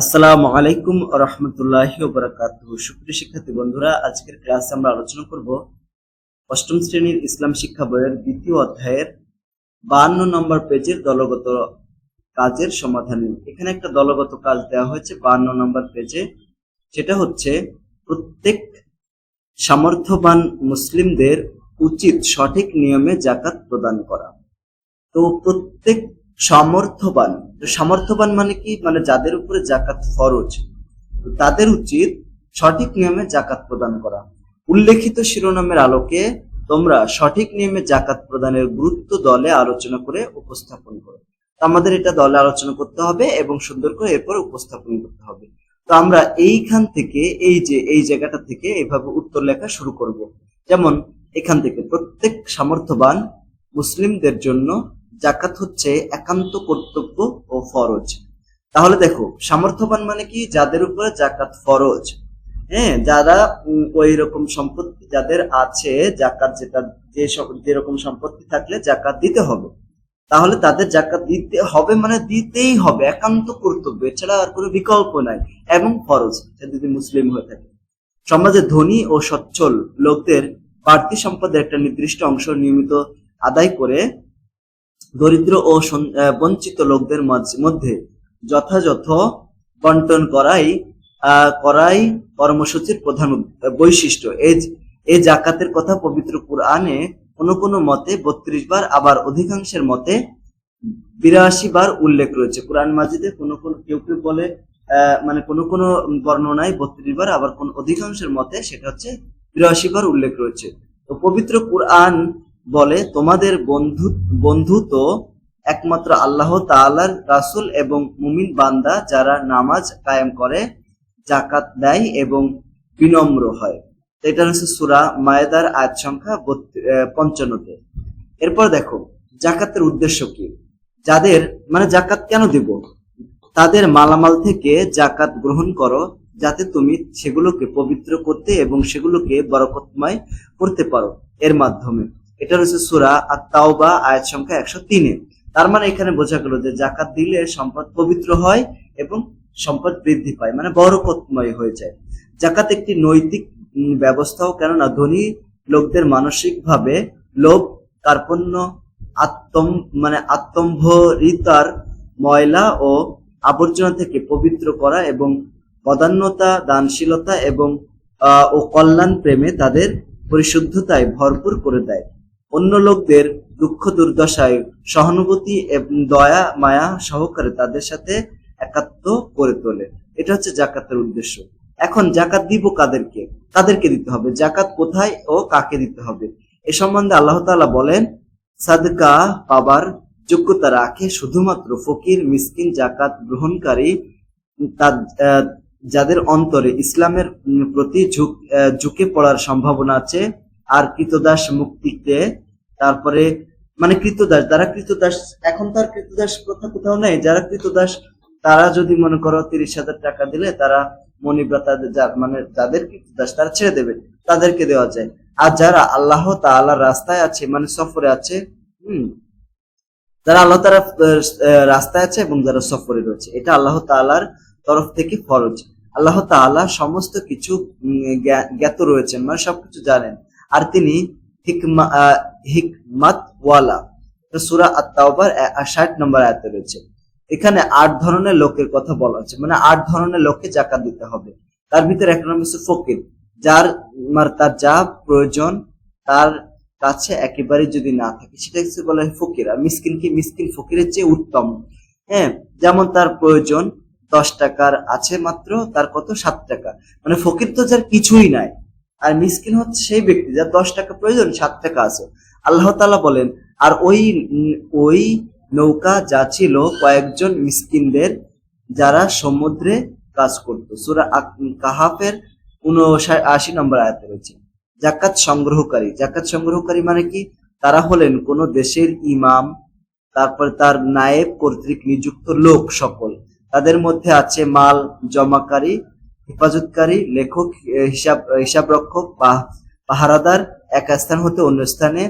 আসসালামু আলাইকুম রহমতুল্লাহ বরাকাত সুপ্রিয় শিক্ষার্থী বন্ধুরা, আজকের ক্লাসে আমরা আলোচনা করব অষ্টম শ্রেণির ইসলাম শিক্ষা বইয়ের দ্বিতীয় অধ্যায়ের বাহান্ন নম্বর পেজের দলগত কাজের সমাধান। এখানে একটা দলগত কাজ দেওয়া হয়েছে বাহান্ন নম্বর পেজে। সেটা হচ্ছে, প্রত্যেক সামর্থ্যবান মুসলিমদের উচিত সঠিক নিয়মে জাকাত প্রদান করা। তো প্রত্যেক সামর্থ্যবান। তো সামর্থ্যবান মানে কি? মানে যাদের উপরে জাকাত ফরজ। তো তাদের উচিত সঠিক নিয়মে জাকাত প্রদান করা। উল্লেখিত শিরোনামের আলোকে তোমরা সঠিক নিয়মে জাকাত প্রদানের গুরুত্ব দলে আলোচনা করে উপস্থাপন করো। তো আমাদের এটা দলে আলোচনা করতে হবে এবং সুন্দর করে এরপর উপস্থাপন করতে হবে। তো আমরা এইখান থেকে, এই যে, এই জায়গাটা থেকে এভাবে উত্তর লেখা শুরু করব। যেমন, এখান থেকে প্রত্যেক সামর্থ্যবান মুসলিমদের জন্য জাকাত হচ্ছে একান্ত কর্তব্য ও ফরজ। তাহলে দেখো, সামর্থ্যবান মানে কি? যাদের উপরে জাকাত ফরজ। হ্যাঁ যারা ওই রকম সম্পত্তি যাদের আছে জাকাত যেটা, যে যেরকম সম্পত্তি থাকলে জাকাত দিতে হবে। তাহলে তাদের জাকাত দিতে হবে মানে দিতেই হবে, একান্ত কর্তব্য। এছাড়া আর কোনো বিকল্প নাই, এবং ফরজ যদি মুসলিম হয়ে থাকে। সমাজে ধনী ও সচ্ছল লোকদের বাড়তি সম্পদের একটা নির্দিষ্ট অংশ নিয়মিত আদায় করে দরিদ্র ও বঞ্চিত লোকদের মধ্যে যথাযথ বন্টন করাই করাই কর্মসূচির প্রধান বৈশিষ্ট্য। এই জাকাতের কথা পবিত্র কুরআনে কোনো কোনো মতে বত্রিশ বার, আবার অধিকাংশের মতে বিরাশি বার উল্লেখ রয়েছে। কোরআন মাজিদে কোনো কোনো কেউ কেউ বলে মানে কোনো কোনো বর্ণনায় বত্রিশ বার, আবার কোন অধিকাংশের মতে সেটা হচ্ছে বিরাশি বার উল্লেখ রয়েছে। তো পবিত্র কুরআন বলে, তোমাদের বন্ধু বন্ধু তো একমাত্র আল্লাহ তাআলার রাসূল এবং মুমিন বান্দা যারা নামাজ কায়েম করে জাকাত দেয় এবং বিনম্র হয়। এটা হচ্ছে সুরা মায়েদার আয়াত সংখ্যা পঞ্চান্নতে। এরপর দেখো জাকাতের উদ্দেশ্য কি? যাদের মানে জাকাত কেন দিব? তাদের মালামাল থেকে জাকাত গ্রহণ করো, যাতে তুমি সেগুলোকে পবিত্র করতে এবং সেগুলোকে বরকতময় করতে পারো। এর মাধ্যমে এটা হচ্ছে সুরা আর তাওবা আয়াত সংখ্যা একশো তিনে। তার মানে এখানে বোঝা গেল যে জাকাত দিলে সম্পদ পবিত্র হয় এবং সম্পদ বৃদ্ধি পায় মানে বরকতময় হয়ে যায়। জাকাত একটি নৈতিক ব্যবস্থাও, কেননা ধনী লোকদের মানসিকভাবে লোভ, কার্পণ্য, আত্ম মানে আত্মম্ভরিতার ময়লা ও আবর্জনা থেকে পবিত্র করা এবং বদান্যতা দানশীলতা এবং ও কল্যাণ প্রেমে তাদের পরিশুদ্ধতায় ভরপুর করে দেয়। অন্য লোকদের দুঃখ দুর্দশায় সহানুভূতি এবং দয়া, মায়া সহকারে তাদের সাথে একাত্ম করে তোলে। এটা হচ্ছে জাকাতের উদ্দেশ্য। এখন জাকাত দিব কাদেরকে? কাদেরকে দিতে হবে। জাকাত কোথায় ও কাকে দিতে হবে? এ সম্বন্ধে আল্লাহ তাআলা বলেন, সাদকা পাবার যোগ্যতা রাখে শুধুমাত্র ফকির, মিসকিন, জাকাত গ্রহণকারী যাদের অন্তরে ইসলামের প্রতি ঝুঁকে পড়ার সম্ভাবনা আছে। আর কৃতদাস মুক্তিতে, তারপরে মানে কৃতদাস, যারা কৃতদাস, এখন তো আর কৃতদাস কথা কোথাও নেই, যারা কৃতদাস, তারা যদি মনে করো তিরিশ হাজার টাকা দিলে, তারা মনিবরা তাদের মানে যাদের কৃতদাস, তারা ছেড়ে দেবে, তাদেরকে দেওয়া যায়। আর যারা আল্লাহ তাআলার রাস্তায় আছে মানে সফরে আছে, হম, যারা আল্লাহ তারা রাস্তায় আছে এবং যারা সফরে রয়েছে, এটা আল্লাহ তাআলার তরফ থেকে ফরজ। আল্লাহ তাআলা সমস্ত কিছু জ্ঞাত রয়েছেন মানে সবকিছু জানেন। আর তিনি হিকমা আহ, হিকমাত সুরা আত-তাওবার ষাট নম্বর আয়াতে রয়েছে। এখানে আট ধরনের লোকের কথা বলা হচ্ছে। মানে আট ধরনের লোককে জাকাত দিতে হবে। তার ভিতরে এক নম্বর হচ্ছে ফকির। যার মানে তার যা প্রয়োজন তার কাছে একেবারে যদি না থাকে সেটা হচ্ছে বলা হয় ফকির। আর মিসকিন কি? মিসকিন ফকিরের চেয়ে উত্তম। হ্যাঁ যেমন তার প্রয়োজন দশ টাকার আছে মাত্র তার কত? সাত টাকা। মানে ফকির তো যার কিছুই নাই। আর মিসকিন হচ্ছে সেই ব্যক্তি যার দশ টাকা প্রয়োজন, সাত টাকা আছে। আল্লাহ তাআলা বলেন, আর ওই ওই নৌকা যা ছিল কয়েকজন মিসকিনদের যারা সমুদ্রে কাজ করতো। সুরা কাহাফের উনআশি নম্বর আয়াতে রয়েছে। জাকাত সংগ্রহকারী জাকাত সংগ্রহকারী মানে কি? তারা হলেন কোন দেশের ইমাম, তারপর তার নায়েব কর্তৃক নিযুক্ত লোক সকল। তাদের মধ্যে আছে মাল জমাকারী হেফাজতকারী, লেখক হিসাব হিসাবরক্ষক বা পাহারাদার এক স্থান হতে অন্য স্থানে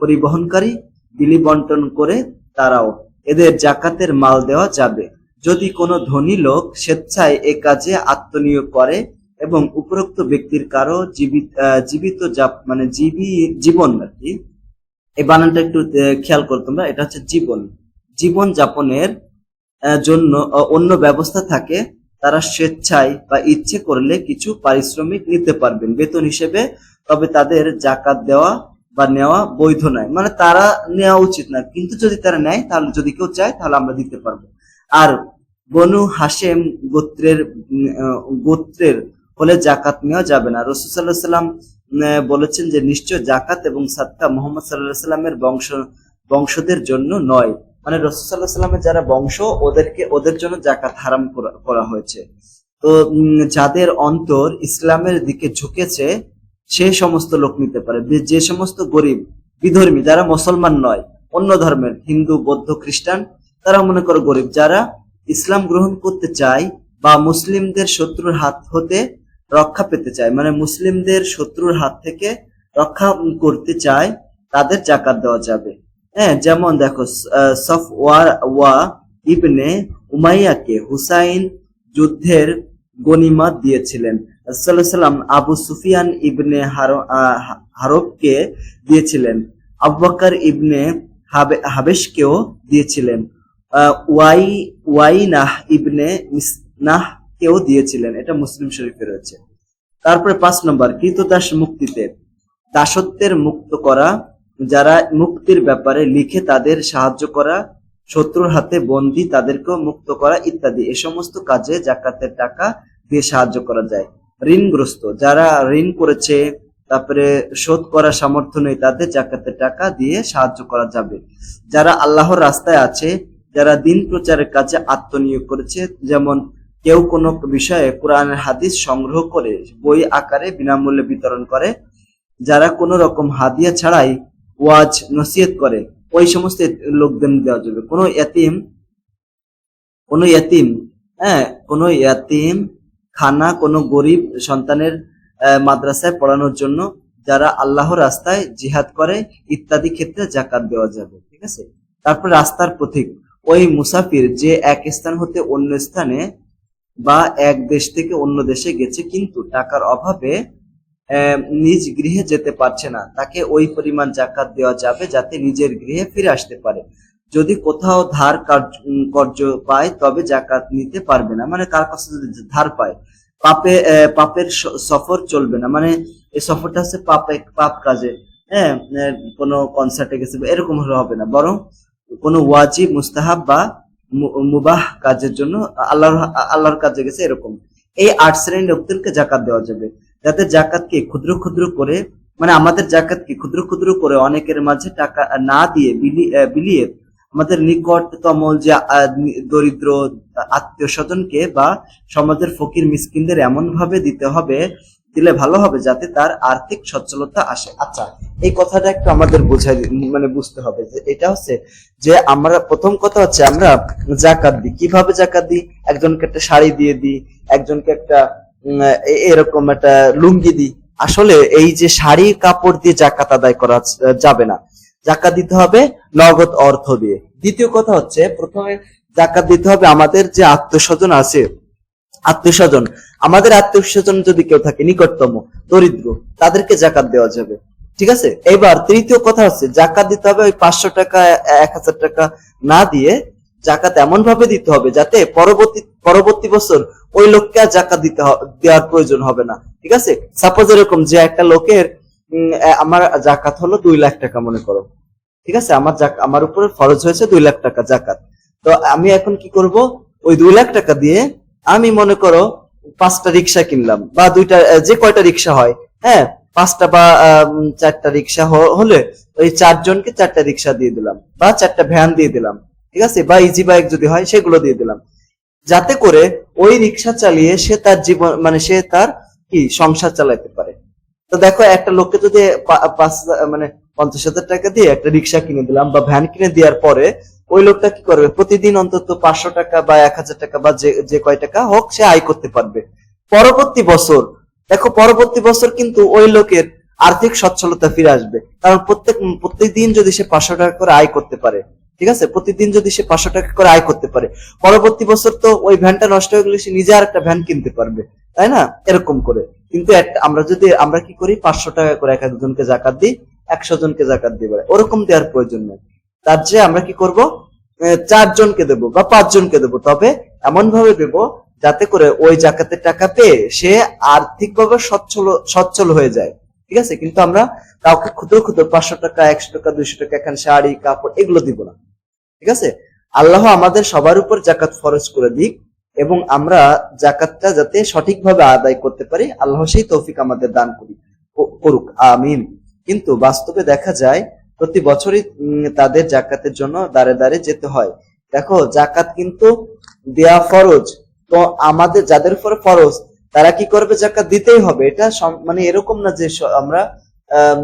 পরিবহনকারী বিলি বন্টন করে তারাও। এদের জাকাতের মাল দেওয়া যাবে। যদি কোনো ধনী লোক স্বেচ্ছায় এ কাজে আত্মনিয়োগ করে এবং উপরোক্ত ব্যক্তির কারও জীবিত জীবিত মানে জীবী, জীবন আর কি, এই বানানটা একটু খেয়াল করো তোমরা, এটা হচ্ছে জীবন। জীবন যাপনের জন্য অন্য ব্যবস্থা থাকে তারা স্বেচ্ছায় বা ইচ্ছে করলে কিছু পারিশ্রমিক নিতে পারবেন বেতন হিসেবে, তবে তাদের জাকাত দেওয়া বা নেওয়া বৈধ নয়। মানে তারা নেওয়া উচিত না, কিন্তু যদি তারা নেয়, তাহলে যদি কেউ চায়, তাহলে আমরা দিতে পারব। আর বনু হাসেম গোত্রের গোত্রের হলে জাকাত নেওয়া যাবে না। রসুল সাল্লাহ সাল্লাম বলেছেন যে নিশ্চয় জাকাত এবং সাদকা মোহাম্মদ সাল্লাহ সাল্লামের বংশ, বংশদের জন্য নয়। মানে রসুল সাল্লাহ সাল্লামের যারা বংশ, ওদেরকে, ওদের জন্য জাকাত হারাম করা- হয়েছে। তো যাদের অন্তর ইসলামের দিকে ঝুঁকেছে, সে সমস্ত লোক নিতে পারে। যে সমস্ত গরিব, বিধর্মী, যারা মুসলমান নয়, অন্য ধর্মের, হিন্দু, বৌদ্ধ, খ্রিস্টান, তারা মনে করো গরিব, যারা ইসলাম গ্রহণ করতে চায় বা মুসলিমদের শত্রুর হাত হতে রক্ষা পেতে চায় মানে মুসলিমদের শত্রুর হাত থেকে রক্ষা করতে চায়, তাদের জাকাত দেওয়া যাবে। হ্যাঁ যেমন দেখো আহ, সফওয়া ওয়া ইবনে উমাইয়াকে হুসাইন যুদ্ধের গনিমত দিয়েছিলেন। সাল্লাম আবু সুফিয়ান ইবনে হার- হারবকে দিয়েছিলেন। আবু বকর ইবনে হাবে- হাবেশকেও দিয়েছিলেন। ওয়াই ওয়াইনাহ ইবনে মিসনাহ কেও দিয়েছিলেন। এটা মুসলিম শরীফে রয়েছে। তারপরে পাঁচ নম্বর কৃতদাস মুক্তিতে। দাসত্বের মুক্ত করা যারা মুক্তির ব্যাপারে লিখে তাদের সাহায্য করা, শত্রুর হাতে বন্দি তাদেরকেও মুক্ত করা ইত্যাদি, এ সমস্ত কাজে জাকাতের টাকা দিয়ে সাহায্য করা যায়। ঋণগ্রস্ত, যারা ঋণ করেছে, তারপরে শোধ করার সামর্থ্য নেই, তাদের জাকাতের টাকা দিয়ে সাহায্য করা যাবে। যারা আল্লাহর রাস্তায় আছে, যারা দিন প্রচারের কাজে আত্মনিয়োগ করেছে, যেমন কেউ কোনো বিষয়ে কোরআনের হাদিস সংগ্রহ করে বই আকারে বিনামূল্যে বিতরণ করে, যারা কোনো রকম হাদিয়া ছাড়াই ওয়াজ, নসিহত করে, ওই সমস্ত লোকদের দেওয়া যাবে। কোনো এতিম কোনো এতিম হ্যাঁ কোনো এতিম খানা, কোনো গরিব সন্তানের মাদ্রাসায় পড়ানোর জন্য যারা আল্লাহর রাস্তায় জিহাদ করে, ইত্যাদি ক্ষেত্রে জাকাত দেওয়া যাবে, ঠিক আছে? তারপর রাস্তার প্রতীক, ওই মুসাফির যে এক স্থান হতে অন্য স্থানে বা এক দেশ থেকে অন্য দেশে গেছে, কিন্তু টাকার অভাবে নিজ গৃহে যেতে পারছে না। তাকে ওই পরিমাণ জাকাত দেওয়া যাবে যাতে নিজের গৃহে ফিরে আসতে পারে। যদি কোথাও ধার কার্য- পায়, তবে জাকাত নিতে পারবে না। মানে কার কাছে যদি ধার পায়? পাপে পাপের সফর চলবে না। মানে এই সফরটা হচ্ছে পাপে পাপ কাজে। হ্যাঁ কোনো কনসার্টে গেছে এরকম হলে হবে না। বরং কোনো ওয়াজিব, মুস্তাহাব বা মুবাহ কাজের জন্য আল্লাহর আল্লাহর কাজে গেছে এরকম। এই আট শ্রেণির লোকদেরকে জাকাত দেওয়া যাবে। যাতে জাকাতকে ক্ষুদ্র ক্ষুদ্র করে মানে আমাদের জাকাতকে ক্ষুদ্র ক্ষুদ্র করে অনেকের মাঝে টাকা না দিয়ে বিলি- বিলিয়ে আমাদের নিকটতম যে দরিদ্র আত্মীয় স্বজনকে বা সমাজের ফকির মিসকিনদের এমন ভাবে দিতে হবে, দিলে ভালো হবে যাতে তার আর্থিক সচ্ছলতা আসে। আচ্ছা এই কথাটা একটু আমাদের বোঝাই মানে বুঝতে হবে যে এটা হচ্ছে যে আমরা, প্রথম কথা হচ্ছে আমরা জাকাত দিই। কীভাবে জাকাত দিই? একজনকে একটা শাড়ি দিয়ে দিই, একজনকে একটা এরকম একটা লুঙ্গি দিই আসলে এই যে শাড়ি কাপড় দিয়ে জাকাত আদায় করা যাবে না। জাকাত দিতে হবে নগদ অর্থ দিয়ে। দ্বিতীয় কথা হচ্ছে, প্রথমে জাকাত দিতে হবে আমাদের যে আত্মস্বজন আছে। আত্মীয় স্বজন আমাদের আত্মীয় স্বজন যদি কেউ থাকে, নিকটতম, দরিদ্র, তাদেরকে জাকাত দেওয়া যাবে। ঠিক আছে? এবার তৃতীয় কথা হচ্ছে, জাকাত দিতে হবে ওই পাঁচশো টাকা এক হাজার টাকা না দিয়ে জাকাত এমন ভাবে দিতে হবে যাতে পরবর্তী পরবর্তী বছর ওই লোককে আর জাকাত দিতে দেওয়ার প্রয়োজন হবে না। ঠিক আছে? সাপোজ এরকম যে একটা লোকের আমার জাকাত হলো দুই লাখ টাকা মনে করো। ঠিক আছে? আমার আমার উপরে ফরজ হয়েছে দুই লাখ টাকা জাকাত তো আমি এখন কি করব? ওই দুই লাখ টাকা দিয়ে আমি মনে করো পাঁচটা রিক্সা কিনলাম বা দুইটা যে কয়টা রিক্সা হয় হ্যাঁ? পাঁচটা বা চারটা রিক্সা হলে ওই চারজনকে চারটা রিক্সা দিয়ে দিলাম বা চারটা ভ্যান দিয়ে দিলাম। ঠিক আছে? বা ইজি বাইক যদি হয়, সেগুলো দিয়ে দিলাম। যাতে করে ওই রিক্সা চালিয়ে সে তার জীবন মানে সে তার কি, সংসার চালাতে পারে। তো দেখো, একটা লোককে যদি পাঁচ মানে পঞ্চাশ হাজার টাকা দিয়ে একটা রিক্সা কিনে দিলাম বা ভ্যান কিনে দেওয়ার পরে, ওই লোকটা কি করবে? প্রতিদিন অন্তত পাঁচশো টাকা বা এক হাজার টাকা বা যে যে কয় টাকা হোক, সে আয় করতে পারবে। পরবর্তী বছর, দেখো, পরবর্তী বছর কিন্তু ওই লোকের আর্থিক সচ্ছলতা ফিরে আসবে। কারণ প্রত্যেক প্রত্যেক দিন যদি সে পাঁচশো টাকা করে আয় করতে পারে ঠিক আছে? প্রতিদিন যদি সে পাঁচশো টাকা করে আয় করতে পারে। পরবর্তী বছর তো ওই ভ্যানটা নষ্ট হয়ে গেলে সে নিজে আর একটা ভ্যান কিনতে পারবে। তাই না? এরকম করে। কিন্তু আমরা যদি, আমরা কি করি? পাঁচশো টাকা করে এক একজনকে জাকাত দিই, একশো জনকে জাকাত দিই ওরকম দেওয়ার প্রয়োজন নেই। তার যে আমরা কি করব? চারজনকে দেব বা পাঁচজনকে দেব। তবে এমন ভাবে দেব যাতে করে ওই জাকাতের টাকা পেয়ে সে আর্থিকভাবে সচ্ছল সচ্ছল হয়ে যায়। ঠিক আছে? কিন্তু আমরা কাউকে ক্ষুদ্র ক্ষুদ্র পাঁচশো টাকা, একশো টাকা, দুইশো টাকা, এখানে শাড়ি, কাপড় এগুলো দিব না। ঠিক আছে? আল্লাহ আমাদের সবার উপর জাকাত ফরজ করে দিক এবং আমরা জাকাতটা যাতে সঠিকভাবে আদায় করতে পারি, আল্লাহ সেই তৌফিক আমাদের দান করি করুক। আমিন। কিন্তু বাস্তবে দেখা যায়, প্রতি বছরই তাদের জাকাতের জন্য দাঁড়ে দাঁড়ে যেতে হয়। দেখো জাকাত কিন্তু দেয়া ফরজ, তো আমাদের, যাদের উপরে ফরজ তারা কি করবে? জাকাত দিতেই হবে। এটা মানে এরকম না যে আমরা আম,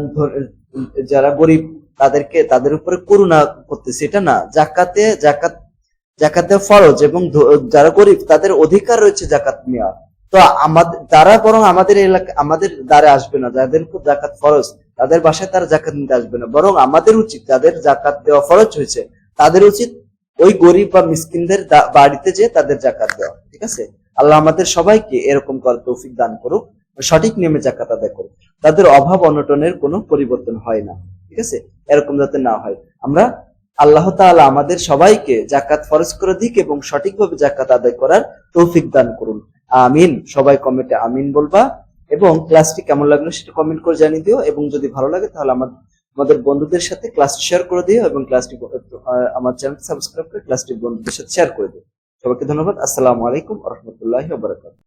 যারা গরিব তাদেরকে তাদের উপরে করুণা করতেছি। এটা না। জাকাতে জাকাত জাকাতে ফরজ এবং যারা গরিব তাদের অধিকার রয়েছে জাকাত নেওয়া তো আমাদের তারা বরং আমাদের এলাকা আমাদের দ্বারে আসবে না। যাদের জাকাত ফরজ তাদের বাসায় তারা জাকাত নিতে আসবে না। বরং আমাদের উচিত যাদের জাকাত দেওয়া ফরজ হয়েছে তাদের উচিত ওই গরিব বা মিসকিনদের বাড়িতে যে তাদের জাকাত দেওয়া। ঠিক আছে? আল্লাহ আমাদের সবাইকে এরকম করার তৌফিক দান করুক, সঠিক নিয়মে জাকাত আদায় করুক। তাদের অভাব অনটনের কোনো পরিবর্তন হয় না, ঠিক আছে? এরকম যাতে না হয়। আমরা আল্লাহ তাআলা আমাদের সবাইকে জাকাত ফরজ করে দিক এবং সঠিকভাবে জাকাত আদায় করার তৌফিক দান করুন। আমিন। সবাই কমেন্টে আমিন বলবা। এবং ক্লাসটি কেমন লাগল সেটা কমেন্ট করে জানিয়ে দিও। এবং যদি ভালো লাগে তাহলে আমার, আমাদের বন্ধুদের সাথে ক্লাস শেয়ার করে দিও এবং ক্লাসটি আমার চ্যানেল সাবস্ক্রাইব করে ক্লাসটি বন্ধুদের সাথে শেয়ার করে দিও। সবাইকে ধন্যবাদ। আসসালামু আলাইকুম রহমতুল্লাহ বারাকাতুহু।